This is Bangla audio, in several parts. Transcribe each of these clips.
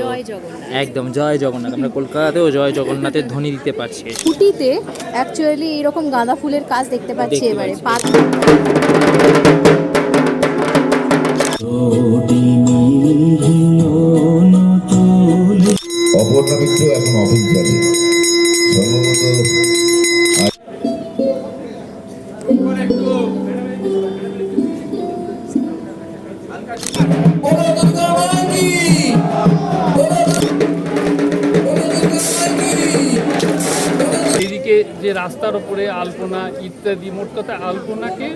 জয় জগন্নাথ। একদম জয় জগন্নাথ। আমরা কলকাতাতেও জয় জগন্নাথের ধ্বনি দিতে পারছি। ছুটিতে অ্যাকচুয়ালি এরকম গাঁদা ফুলের কাজ দেখতে পাচ্ছি এবারে পাত অপর্ণা মিত্র এখন অফিস যাবে সম্ভবত যে রাস্তার ওপরে আলপনা ইত্যাদি, মোট কথা আলপনাকে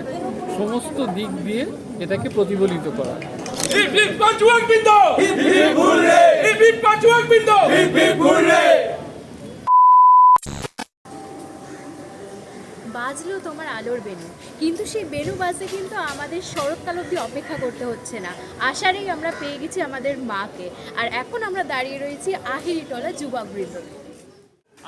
সমস্ত দিক দিয়ে এটাকে প্রতিফলিত করা। বাজলো তোমার আলোর বেনু কিন্তু সেই বেনু বাজতে কিন্তু আমাদের শরৎকাল অবধি অপেক্ষা করতে হচ্ছে না। আশারেই আমরা পেয়ে গেছি আমাদের মাকে, আর এখন আমরা দাঁড়িয়ে রয়েছি আহিরিটলা যুবক বৃন্দ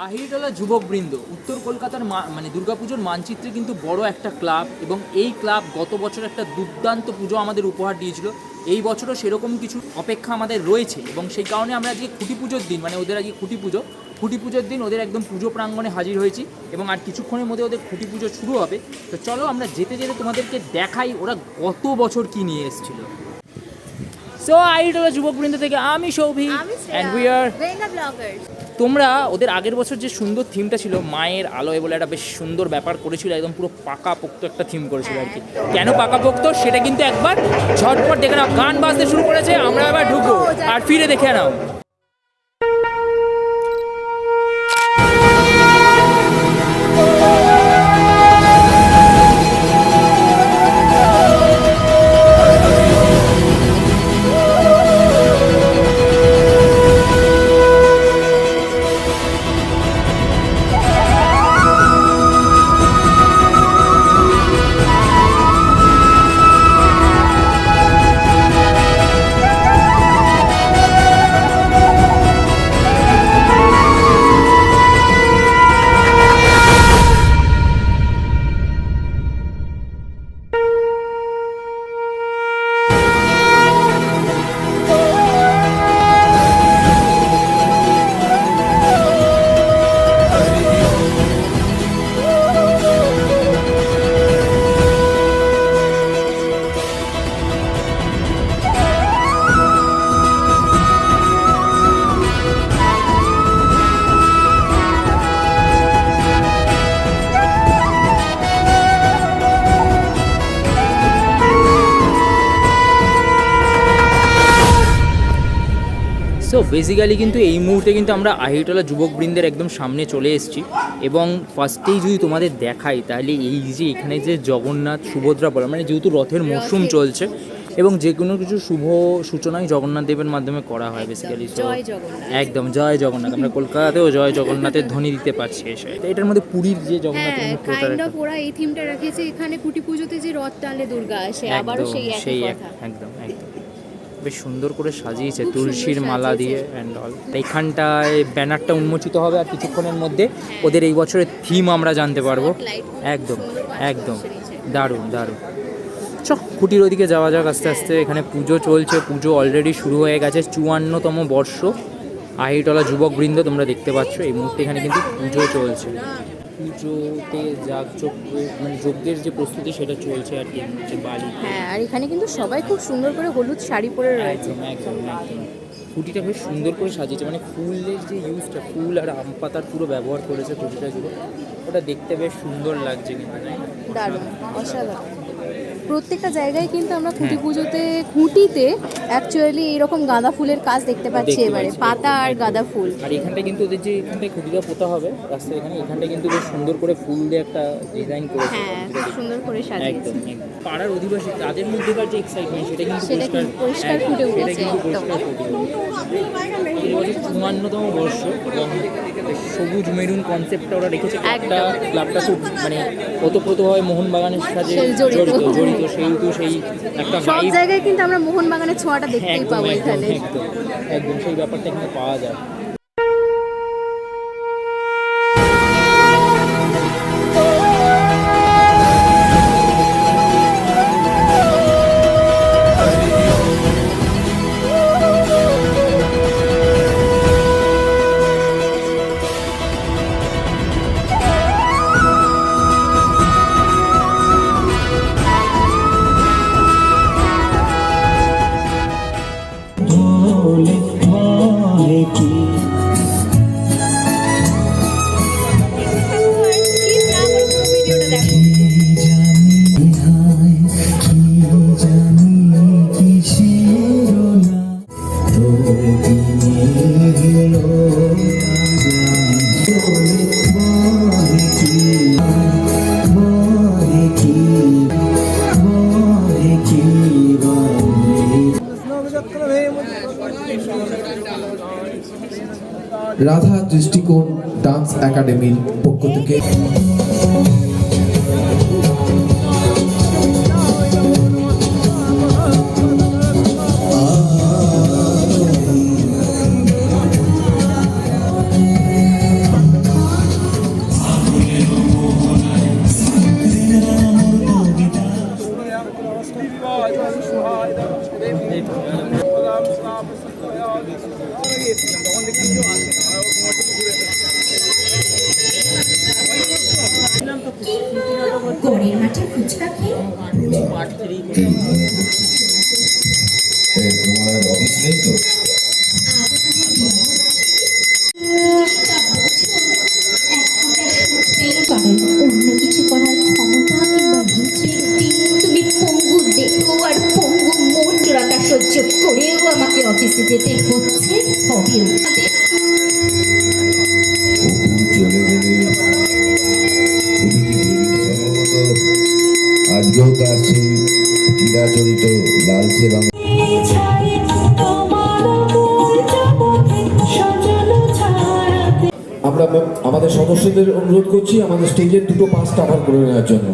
আহিরিটলা যুবকবৃন্দ উত্তর কলকাতার মানে দুর্গাপুজোর মানচিত্রে কিন্তু বড় একটা ক্লাব এবং এই ক্লাব গত বছর একটা দুর্দান্ত পুজো আমাদের উপহার দিয়েছিল। এই বছরও সেরকম কিছু অপেক্ষা আমাদের রয়েছে এবং সেই কারণে আমরা আজকে খুঁটি পুজোর দিন মানে ওদের আজকে খুঁটি পুজো। খুঁটি পুজোর দিন ওদের একদম পুজো প্রাঙ্গণে হাজির হয়েছি এবং আর কিছুক্ষণের মধ্যে ওদের খুঁটি পুজো শুরু হবে। তো চলো আমরা যেতে যেতে তোমাদেরকে দেখাই ওরা গত বছর কি নিয়ে এসেছিল। সো আহিরিটলা যুবকবৃন্দ থেকে আমি সৌভিক অ্যান্ড উই আর তোমরা ওদের আগের বছর যে সুন্দর থিমটা ছিল, মায়ের আলোয় বলে একটা বেশ সুন্দর ব্যাপার করেছিল, একদম পুরো পাকা পোক্ত একটা থিম করেছিল আর কি। কেন পাকা পোক্ত সেটা কিন্তু একবার ঝটপট দেখে নাও, গান বাজতে শুরু করেছে, আমরা আবার ঢুকবো, আর ফিরে দেখে নাও। বেসিক্যালি কিন্তু এই মুহূর্তে কিন্তু আমরা আহিরতলা যুবকবৃন্দের একদম সামনে চলে এসেছি এবং ফার্স্টেই যদি তোমাদের দেখাই তাহলে এই যে এখানে যে জগন্নাথ সুভদ্রা বলা মানে যেহেতু রথের মরশুম চলছে এবং যে কোনো কিছু শুভ সূচনাই জগন্নাথ দেবের মাধ্যমে করা হয় বেসিক্যালি জয় একদম জয় জগন্নাথ। আমরা কলকাতাতেও জয় জগন্নাথের ধ্বনি দিতে পারছি এসে। তো এটার মধ্যে পুরীর যে জগন্নাথ হ্যাঁ ওরা এই থিমটা রেখেছে এখানে কুটি পুজোতে যে রথ টানলে দুর্গা আসে আবারও সেই এক- একদম একদম। বেশ সুন্দর করে সাজিয়েছে, তুলসীর মালা দিয়ে অ্যান্ড অল এইখানটায় ব্যানারটা উন্মোচিত হবে আর কিছুক্ষণের মধ্যে ওদের এই বছরের থিম আমরা জানতে পারব। একদম একদম। দারুণ দারুণ। চ কুটির ওদিকে যাওয়া যাক আস্তে আস্তে। এখানে পুজো চলছে, পুজো অলরেডি শুরু হয়ে গেছে। চুয়ান্নতম বর্ষ। আহিরতলা যুবকবৃন্দ তোমরা দেখতে পাচ্ছ। এই মুহূর্তে এখানে কিন্তু পুজো চলছে। পুজোতে মানে যজ্ঞের যে প্রস্তুতি সেটা চলছে আর কি যে বালি হ্যাঁ আর এখানে কিন্তু সবাই খুব সুন্দর করে হলুদ শাড়ি পরে রয়েছে। একদম একদম। একদম বেশ সুন্দর করে সাজিয়েছে মানে ফুলের যে ইউজটা ফুল আর আম পাতার পুরো ব্যবহার করেছে খুঁটিটা জুড়ে। ওটা দেখতে বেশ সুন্দর লাগছে কিন্তু দারুণ অসাধারণ। প্রত্যেকটা জায়গায় কিন্তু আমরা খুঁটি পুজোতে খুঁটিতে অ্যাকচুয়ালি এরকম গাঁদা ফুলের কাজ দেখতে পাচ্ছি এবারে পাতা আর গাঁদা ফুল। আর এখানটা কিন্তু ওদের যে এখানটায় খুঁটিটা পোতা হবে রাস্তায় এখানে এখানটা কিন্তু বেশ সুন্দর করে ফুল দিয়ে একটা ডিজাইন করেছে। হ্যাঁ সুন্দর করে সাজিয়েছে। পাড়ার অধিবাসী তাদের মধ্যেকার যে এক্সাইটমেন্ট সেটা কিন্তু সেটা কিন্তু পরিষ্কার ফুটে উঠেছে, চুয়ান্নতম বর্ষ সবুজ মেরুন কনসেপ্টটা ওরা রেখেছে। ক্লাবটা ক্লাবটা খুব মানে ওতপ্রোতভাবে মোহনবাগানের সাথে জড়িত। জড়িত। জড়িত সেহেতু সেই একটা সব জায়গায় কিন্তু আমরা মোহনবাগানের ছোঁয়াটা দেখতেই পাবো এখানে। একদম একদম সেই ব্যাপারটা এখানে পাওয়া যায়। রাধা দৃষ্টিকোণ ডান্স একাডেমির পক্ষ থেকে। তোমার অফিস নেই তো অন্য কিছু করার ক্ষমতা তুমি পঙ্গু দেখো আর পঙ্গু মন জোড়াটা সহ্য করেও আমাকে অফিসে যেতে তার সেই চিরাচরিত লালচে রঙ আমরা আমাদের সদস্যদের অনুরোধ করছি, আমাদের স্টেজের দুটো পাঁচটা কাভার করে নেওয়ার জন্য।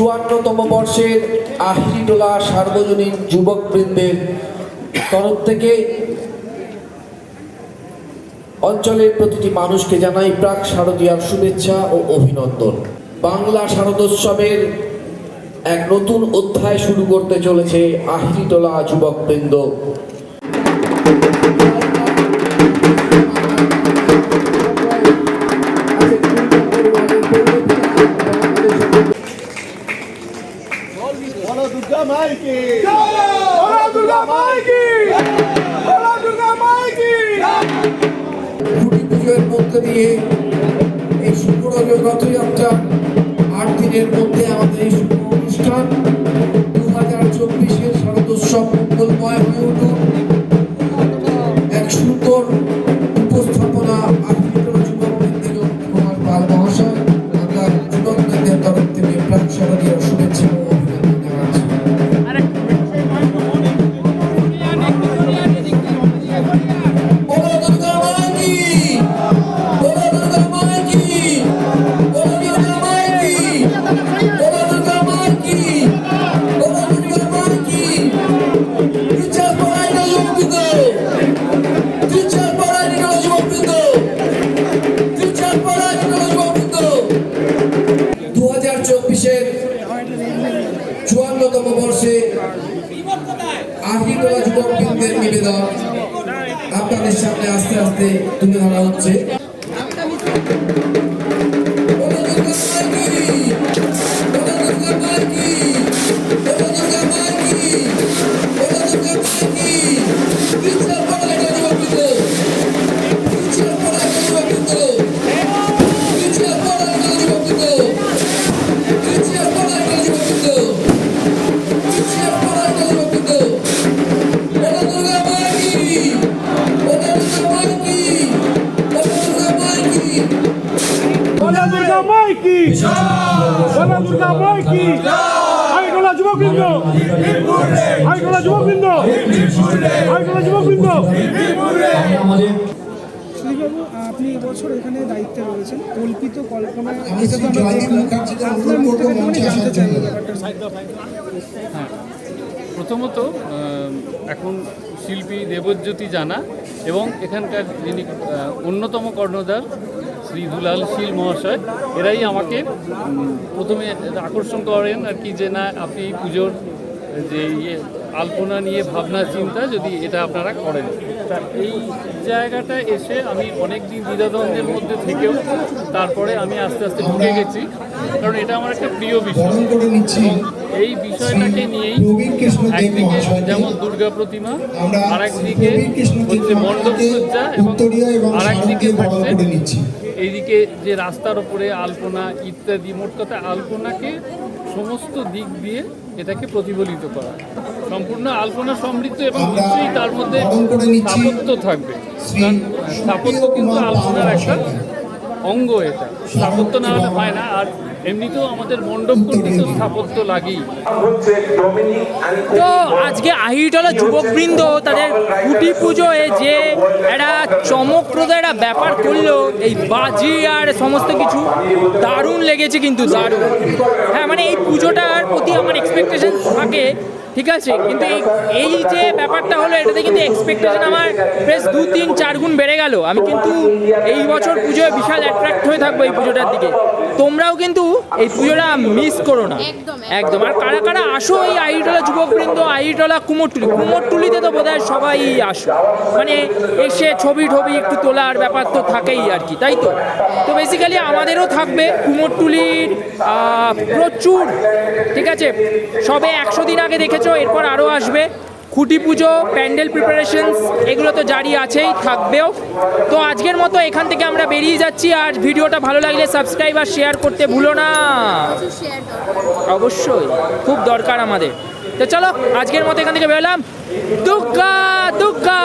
চুয়ান্নতম বর্ষের আহিরিটোলা সার্বজনীন যুবক বৃন্দের তরফ থেকে অঞ্চলের প্রতিটি মানুষকে জানাই প্রাক শারদীয়ার শুভেচ্ছা ও অভিনন্দন। বাংলা শারদোৎসবের এক নতুন অধ্যায় শুরু করতে চলেছে আহিরিটোলা যুবক দিয়ে এই শুভ রথযাত্রা আট দিনের মধ্যে আমাদের এই শুভ অনুষ্ঠান। চুয়ান্নতম আহিত যুবকদের নিবেদন আপনাদের সামনে আস্তে আস্তে তুলে ধরা হচ্ছে। যুবকবৃন্দ। যুবকবৃন্দ। যুবকবৃন্দ। আপনি এবছর এখানে দায়িত্বে রয়েছেন। কল্পিত কল্পনা এটা তো আমরা জয়দীপ দেখলাম। মুখার্জিদের আপনার মুখ থেকে অনুরোধ জানতে আসার চাইব জন্য। ব্যাপারটা। প্রথমত এখন শিল্পী দেবজ্যোতি জানা এবং এখানকার যিনি অন্যতম কর্ণধার শ্রী দুলাল শীল মহাশয়, এরাই আমাকে প্রথমে আকর্ষণ করেন আর কি যে না, আপনি পুজোর যে ইয়ে আলপনা নিয়ে ভাবনা চিন্তা যদি এটা আপনারা করেন। এই জায়গাটা এসে আমি অনেক দিন দ্বিধাদ্বন্দ্বের মধ্যে থেকেও তারপরে আমি আস্তে আস্তে ঢুকে গেছি। কারণ এটা আমার একটা প্রিয় বিষয়। এই বিষয়টাকে নিয়েই একদিকে যেমন দুর্গা প্রতিমা আর একদিকে হচ্ছে মণ্ডপ সজ্জা এবং আর একদিকে এইদিকে যে রাস্তার ওপরে আলপনা ইত্যাদি মোট কথা আলপনাকে সমস্ত দিক দিয়ে এটাকে প্রতিফলিত করা। সম্পূর্ণ আলপনা সমৃদ্ধ এবং নিশ্চয়ই তার মধ্যে স্থাপত্য থাকবে। স্থাপত্য কিন্তু আলপনার একটা অঙ্গ এটা। স্থাপত্য না হলে হয় না। আর এমনিতেও আমাদের মণ্ডপ করতে তো স্থাপত্য লাগেই। তো আজকে আহিরটলা যুবকবৃন্দ, তাদের কুটি পুজোয় যে একটা চমকপ্রদ একটা ব্যাপার করল, এই বাজি আর সমস্ত কিছু দারুণ লেগেছে কিন্তু দারুণ। হ্যাঁ মানে এই পুজোটার প্রতি আমার এক্সপেকটেশন থাকে ঠিক আছে? কিন্তু এই এই যে ব্যাপারটা হলো এটাতে কিন্তু এক্সপেকটেশন আমার বেশ দু তিন চার গুণ বেড়ে গেল। আমি কিন্তু এই বছর পুজোয় বিশাল অ্যাট্রাক্ট হয়ে থাকব এই পুজোটার দিকে। তোমরাও কিন্তু এই পুজোটা মিস করো না। একদম, আর কারা কারা আসো এই আইটলা যুবকবৃন্দ আইটলা কুমোরটুলি? কুমোরটুলিতে তো বোধহয় সবাই আসো। মানে এসে ছবি টবি একটু তোলার ব্যাপার তো থাকেই আর কি তাই তো? তো বেসিক্যালি আমাদেরও থাকবে কুমোরটুলির প্রচুর। ঠিক আছে? সবে একশো দিন আগে দেখেছ এরপর আরও আসবে। খুঁটি পুজো, প্যান্ডেল প্রিপারেশনস এগুলো তো জারি আছেই, থাকবেও। তো আজকের মতো এখান থেকে আমরা বেরিয়ে যাচ্ছি, আর ভিডিওটা ভালো লাগলে সাবস্ক্রাইব আর শেয়ার করতে ভুলো না। অবশ্যই, খুব দরকার আমাদের। তো চলো, আজকের মতো এখান থেকে বেরোলাম। দুগ্গা দুর্গা